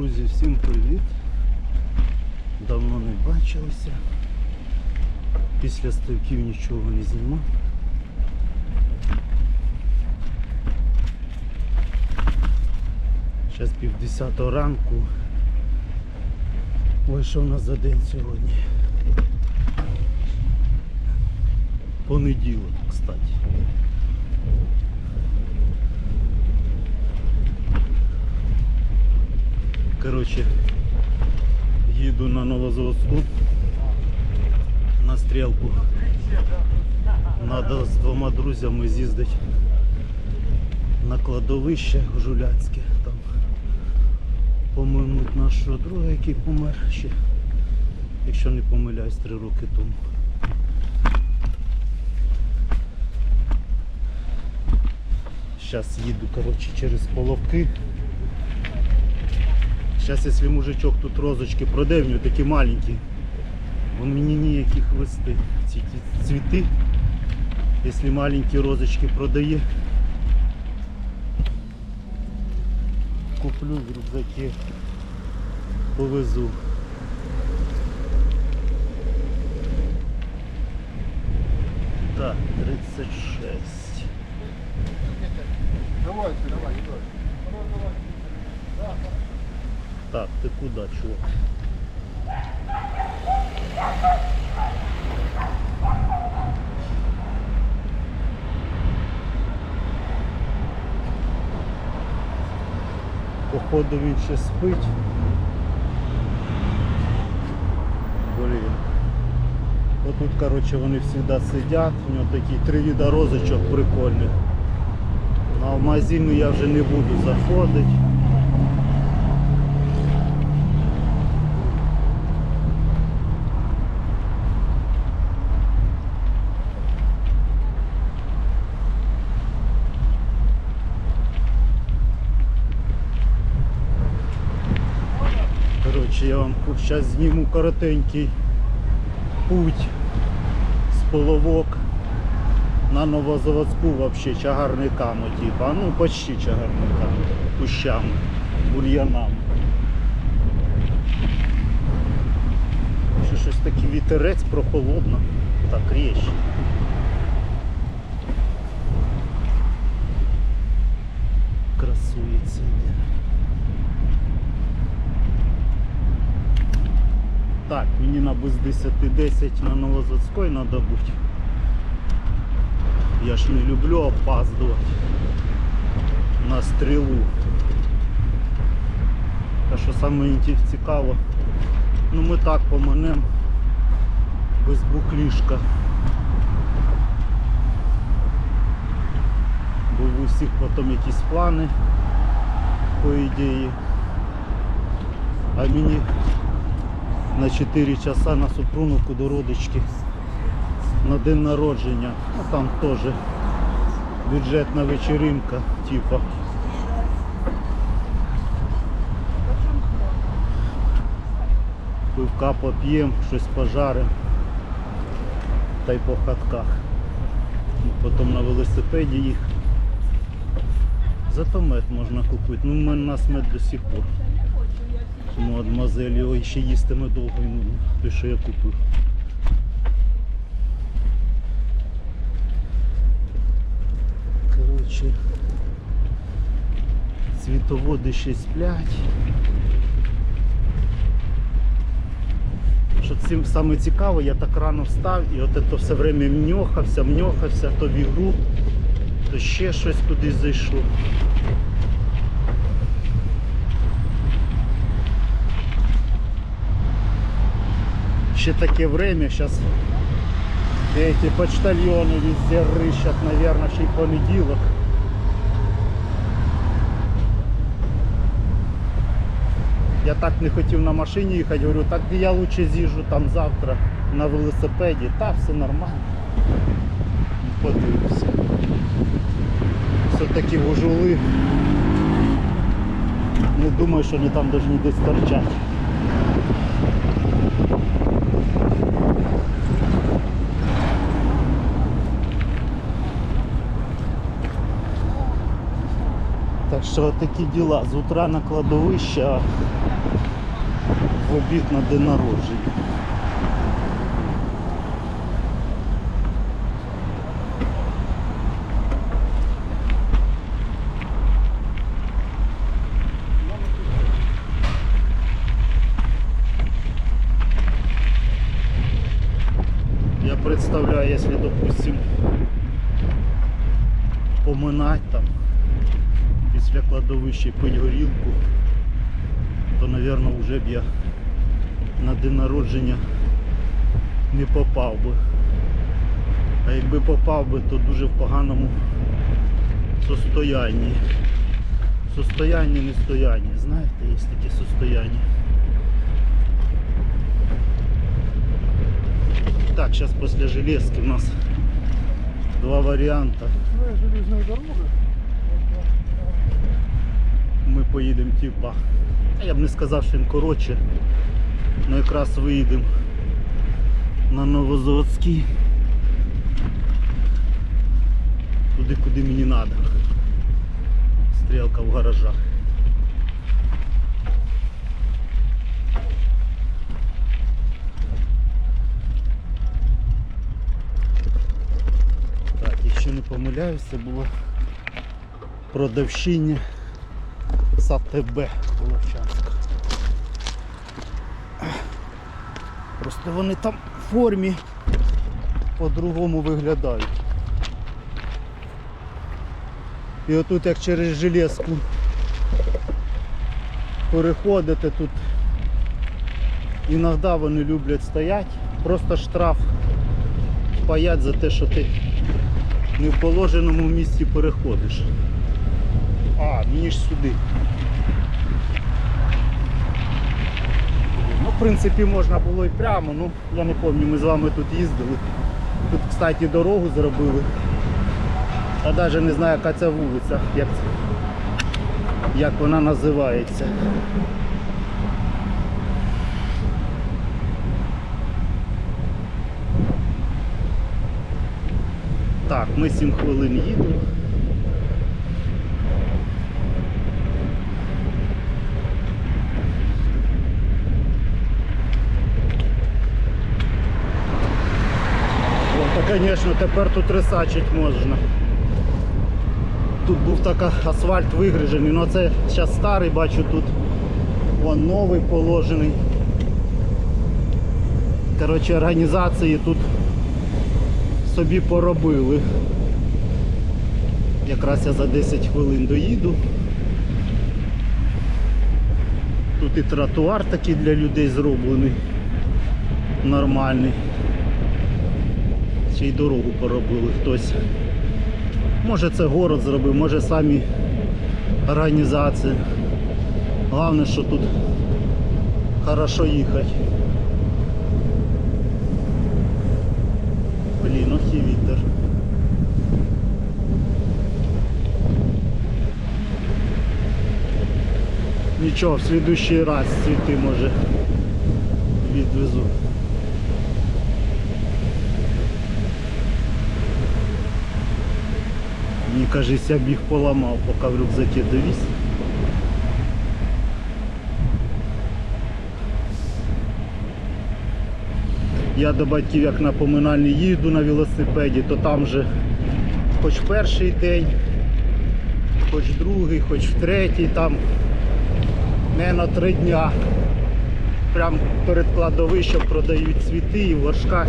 Друзі, всім привіт! Давно не бачилися. Після ставків нічого не знімав. Зараз пів десятого ранку. Ой, що в нас за день сьогодні? Понеділок, кстати. Коротше, їду на Новозаводську на стрілку. Надо з двома друзями з'їздити на кладовище Жуляцьке. Там поминуть нашого друга, який помер ще, якщо не помиляюсь, три роки тому. Зараз їду коротше, через половки. Зараз, якщо мужичок тут розочки проде, в нього такі маленькі, він мені ніяких вести. Ці цвіти, якщо маленькі розочки продає, куплю в рюкзаки, повезу. Так, 36. Давайте, давай, давай. Так, ти куди, чувак? Походу він ще спить. Блін. Отут, коротше, вони завжди сидять, у нього такі три віда розочок прикольних. На магазину я вже не буду заходити. Коротше, я вам зараз зніму коротенький путь з половок на Новозаводську вообще чагарниками, типа, ну почти чагарниками, кущами, бур'янами. Ще щось такий вітерець прохолодно. Так, річ. Красується. Так, мені на без 10-10 на Новозаводській треба бути. Я ж не люблю опаздувати на стрілу. Та що саме цікаво, ну ми так поманемо без буклішка. Бо в усіх потім якісь плани, по ідеї. А мені на 4 часа на Супруновку до родички на день народження. Ну там теж бюджетна вечеринка, типа. Пивка поп'ємо, щось пожаримо та й по хатках. Потім на велосипеді їх. Зато мед можна купити. Ну, в мене нас мед до сих пор. Тому мадемуазель його ще їстиме довго нудно. Той, що я купив. Коротше, світоводи ще сплять. Що цим саме цікаво, я так рано встав і от це все время мньохався, мньохався, то в ігру, то ще щось кудись зайшов. Ще таке время, зараз эти почтальоны везде рыщат, наверное, ще й понеділок. Я так не хотів на машині їхати, говорю, так я лучше з'їжджу там завтра на велосипеді. Та все нормально. Подивимося. Все-таки вожули. Не думаю, що вони там повинні десь торчати. Що такі діла. З утра на кладовище, в обід на день народження. Представляю, если, допустим, поминать там після кладовища пить то, напевно, вже б я на день народження не попав би. А якби попав би, то дуже в поганому состоянні. Состоянні, не стоянні. Знаєте, є таке состояние. Так, сейчас после железки у нас два варианта. Своей железной дороги. Ми поїдемо типа. Я б не сказав, що він коротше. Ну якраз виїдемо на Новозаводський. Туди, куди мені треба. Стрілка в гаражах. Так, якщо не помиляюсь, це було продавщиня з АТБ Волочанська. Просто вони там в формі по-другому виглядають. І отут як через железку переходите тут іноді вони люблять стоять, просто штраф паять за те, що ти не в положеному місці переходиш. А, мені ж сюди. В принципі, можна було і прямо, ну я не пам'ятаю, ми з вами тут їздили. Тут, кстати, дорогу зробили. А навіть не знаю, яка це вулиця, як, як вона називається. Так, ми 7 хвилин їдемо. Звісно, тепер тут рисачить можна. Тут був така асфальт вигрижений, ну це зараз старий, бачу тут вон новий положений. Коротше, організації тут собі поробили. Якраз я за 10 хвилин доїду. Тут і тротуар такий для людей зроблений. Нормальний. Ще й дорогу поробили хтось. Може це город зробив, може самі організації. Головне, що тут хорошо їхати. Блін, ох і вітер. Нічого, в слідущий раз цвіти може відвезу. Кажеться, я б їх поламав, поки в рюкзаки довіз. Я до батьків як на поминальний їду на велосипеді, то там же хоч перший день, хоч другий, хоч в третій, там не на три дня. Прям перед кладовищем продають цвіти і в горшках,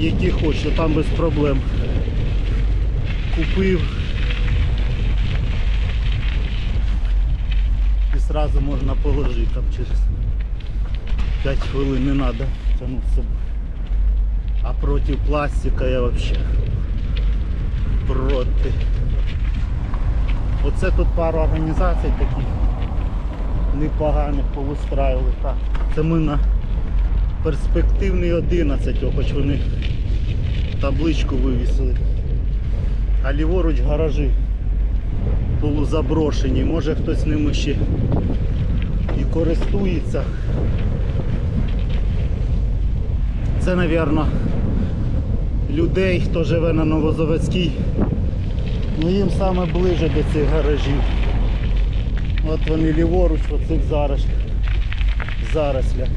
які хочу, там без проблем. Купив. І одразу можна положити там через 5 хвилин не треба тягнути собою. А проти пластика я взагалі проти. Оце тут пару організацій таких непоганих повистраювали. Так. Це ми на перспективний 11, хоч вони табличку вивісили. А ліворуч гаражі полузаброшені. Може хтось ними ще і користується. Це, мабуть, людей, хто живе на Новозаводській, Ну їм саме ближе до цих гаражів. От вони ліворуч оцих зараз, зарослях.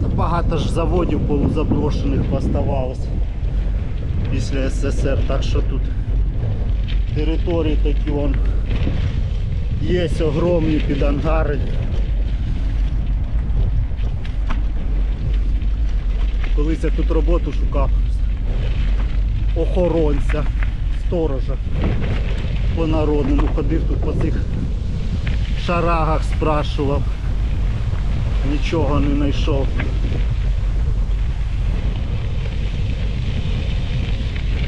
Та Багато ж заводів полузаброшених поставалось після СССР, так що тут території такі вон є огромні під ангари. Колись я тут роботу шукав охоронця, сторожа по народному ходив тут по цих шарагах спрашував нічого не знайшов.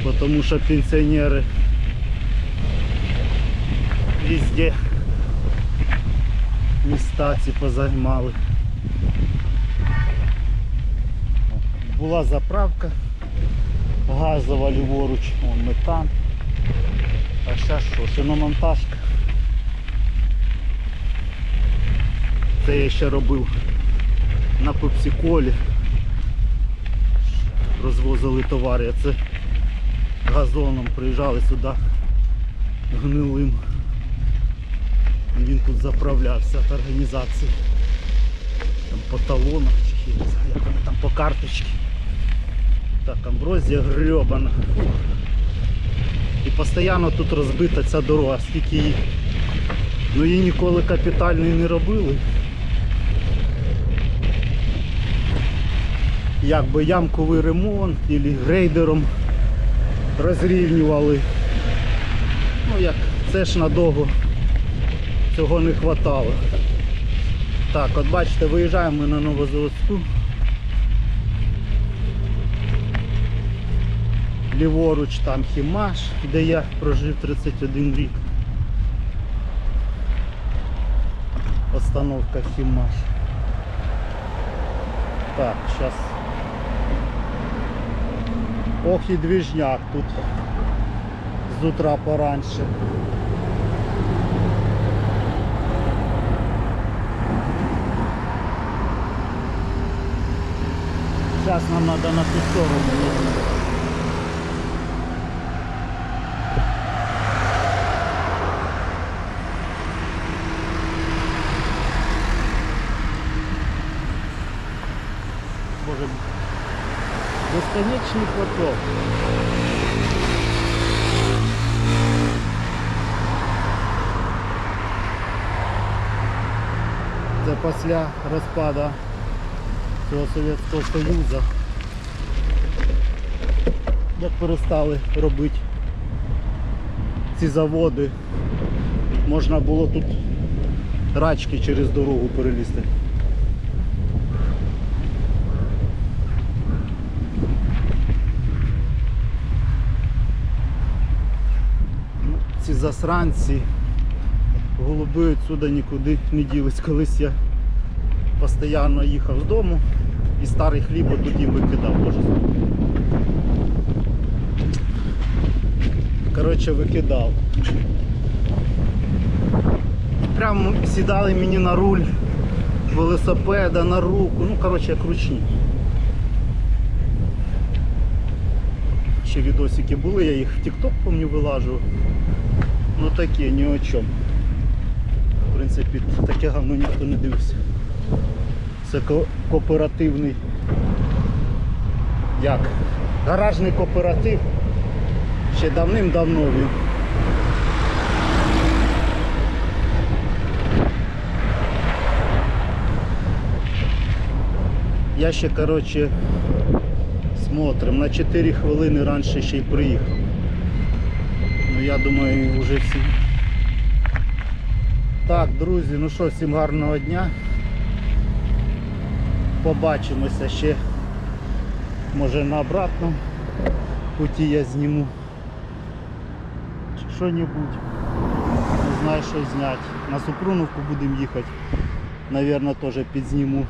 Бо Тому що пенсіонери везде міста ці позаймали. Була заправка газова ліворуч, вон метан. А зараз що, шиномонтажка. Це я ще робив на пепсиколі. Розвозили товари, це газоном приїжджали сюди гнилим. Він тут заправлявся від організації. Там по талонах чи як вони там по карточці. Так, амброзія гребана. І постійно тут розбита ця дорога, скільки її. Ну її ніколи капітальної не робили. Якби ямковий ремонт або грейдером розрівнювали. Ну як це ж надовго цього не хватало. Так, от бачите, виїжджаємо ми на Новозаводську. Ліворуч там Хімаш, де я прожив 31 рік. Остановка Хімаш. Так, сейчас. Ох і движняк тут з утра пораньше. Сейчас нам надо на ту сторону. Безконечний поток. Це після розпаду цього Совєтського Союзу. Як перестали робити ці заводи, можна було тут рачки через дорогу перелізти. Ну, ці засранці голуби відсюди нікуди не ділись. Колись я постійно їхав з дому і старий хліб їм викидав боже. Коротше, викидав. Прямо сідали мені на руль велосипеда, на руку, ну коротше як ручні. Ще відосики були, я їх в TikTok помню вилажував. Ну такі, ні о чому. В принципі, таке говно ніхто не дивився. Це ко- кооперативний. Як? Гаражний кооператив. Ще давним-давно він. Я ще, коротше, смотрим. На 4 хвилини раніше ще й приїхав. Ну я думаю, вже всі. Так, друзі, ну що, всім гарного дня. Побачимося ще може на обратному путі я зніму. Що-небудь. Не знаю, що зняти. На Супруновку будемо їхати. Навірно, теж підзніму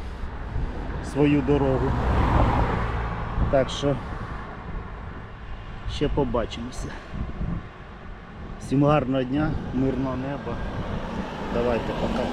свою дорогу. Так що ще побачимося. Всім гарного дня, мирного неба. Давайте пока.